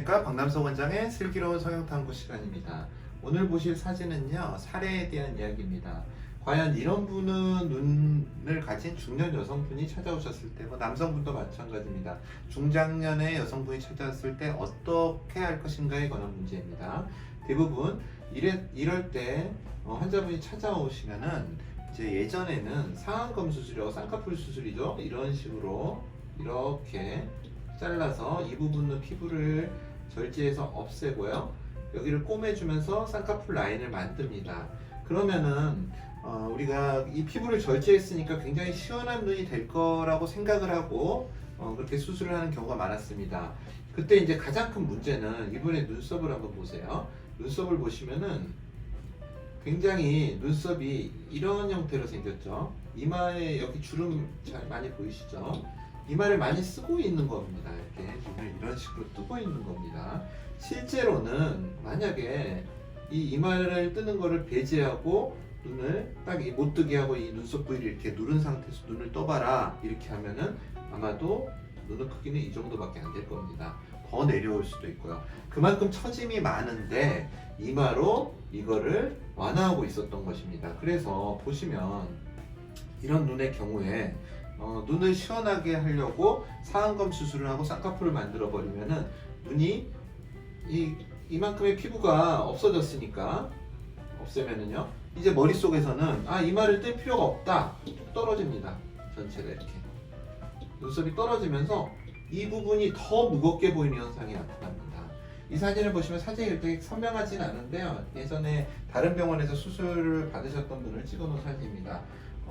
성형외과 박남석 원장의 슬기로운 성형탐구 시간입니다. 오늘 보실 사진은요 사례에 대한 이야기입니다. 과연 이런 분은 눈을 가진 중년 여성분이 찾아오셨을 때, 뭐 남성분도 마찬가지입니다. 중장년의 여성분이 찾아왔을 때 어떻게 할 것인가에 관한 문제입니다. 대부분 이래, 이럴 때 어, 환자분이 찾아오시면은 이제 예전에는 상안검 수술이라고 쌍꺼풀 수술이죠. 이런 식으로 이렇게 잘라서 이 부분의 피부를 절제해서 없애고요. 여기를 꼬매주면서 쌍꺼풀 라인을 만듭니다. 그러면은 어, 우리가 이 피부를 절제했으니까 굉장히 시원한 눈이 될 거라고 생각을 하고 어, 그렇게 수술을 하는 경우가 많았습니다. 그때 이제 가장 큰 문제는 이분의 눈썹을 한번 보세요. 눈썹을 보시면은 굉장히 눈썹이 이런 형태로 생겼죠. 이마에 여기 주름 잘 많이 보이시죠? 이마를 많이 쓰고 있는 겁니다. 이렇게 눈을 이런 식으로 뜨고 있는 겁니다. 실제로는 만약에 이 이마를 뜨는 거를 배제하고 눈을 딱 못 뜨게 하고 이 눈썹 부위를 이렇게 누른 상태에서 눈을 떠봐라 이렇게 하면은 아마도 눈의 크기는 이 정도밖에 안 될 겁니다. 더 내려올 수도 있고요. 그만큼 처짐이 많은데 이마로 이거를 완화하고 있었던 것입니다. 그래서 보시면 이런 눈의 경우에 어, 눈을 시원하게 하려고 상안검 수술을 하고 쌍꺼풀을 만들어 버리면은 눈이 이 이만큼의 피부가 없어졌으니까 없애면은요 이제 머릿속에서는 아 이마를 뗄 필요가 없다. 뚝 떨어집니다. 전체가 이렇게. 눈썹이 떨어지면서 이 부분이 더 무겁게 보이는 현상이 나타납니다. 이 사진을 보시면 사진이 그렇게 선명하진 않은데요. 예전에 다른 병원에서 수술을 받으셨던 분을 찍어 놓은 사진입니다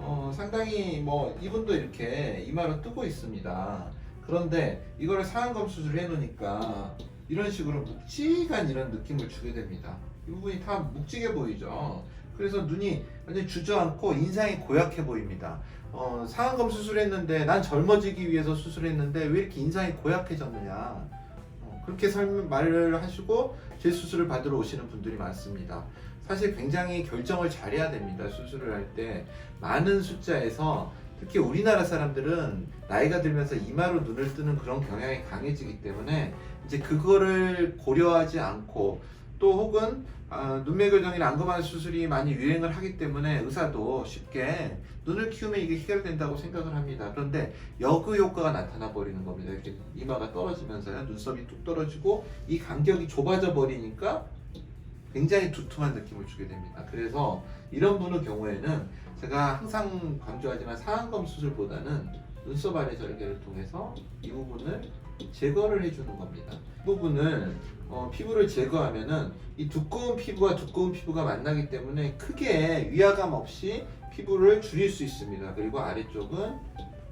어, 상당히 뭐 이분도 이렇게 이마로 뜨고 있습니다 그런데 이거를 상안검 수술을 해놓으니까 이런 식으로 묵직한 이런 느낌을 주게 됩니다. 이 부분이 다 묵직해 보이죠. 그래서 눈이 완전 주저앉고 인상이 고약해 보입니다. 어, 상안검 수술했는데 난 젊어지기 위해서 수술했는데 왜 이렇게 인상이 고약해졌느냐. 어, 그렇게 설명, 말을 하시고 제 수술을 받으러 오시는 분들이 많습니다. 사실 굉장히 결정을 잘해야 됩니다. 수술을 할 때 많은 숫자에서 특히 우리나라 사람들은 나이가 들면서 이마로 눈을 뜨는 그런 경향이 강해지기 때문에 이제 그거를 고려하지 않고 또 혹은 아, 눈매 교정이나 안검하는 수술이 많이 유행을 하기 때문에 의사도 쉽게 눈을 키우면 이게 해결된다고 생각을 합니다. 그런데 역의 효과가 나타나 버리는 겁니다. 이렇게 이마가 떨어지면서요. 눈썹이 뚝 떨어지고 이 간격이 좁아져 버리니까 굉장히 두툼한 느낌을 주게 됩니다. 그래서 이런 분의 경우에는 제가 항상 강조하지만 상안검 수술보다는 눈썹 아래 절개를 통해서 이 부분을 제거를 해주는 겁니다. 이 부분을 어, 피부를 제거하면은 이 두꺼운 피부와 두꺼운 피부가 만나기 때문에 크게 위화감 없이 피부를 줄일 수 있습니다. 그리고 아래쪽은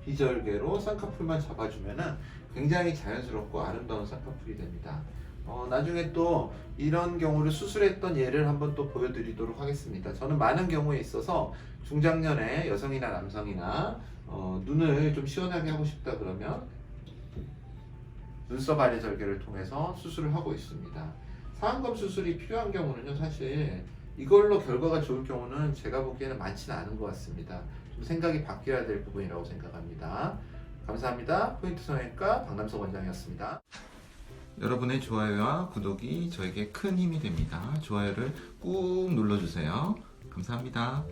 비절개로 쌍꺼풀만 잡아주면은 굉장히 자연스럽고 아름다운 쌍꺼풀이 됩니다. 어, 나중에 또 이런 경우를 수술했던 예를 한번 또 보여드리도록 하겠습니다. 저는 많은 경우에 있어서 중장년의 여성이나 남성이나 어, 눈을 좀 시원하게 하고 싶다 그러면 눈썹 아래 절개를 통해서 수술을 하고 있습니다. 상안검 수술이 필요한 경우는요, 사실 이걸로 결과가 좋을 경우는 제가 보기에는 많지는 않은 것 같습니다. 좀 생각이 바뀌어야 될 부분이라고 생각합니다. 감사합니다. 포인트 성형외과 박남석 원장이었습니다. 여러분의 좋아요와 구독이 저에게 큰 힘이 됩니다. 좋아요를 꾹 눌러주세요. 감사합니다.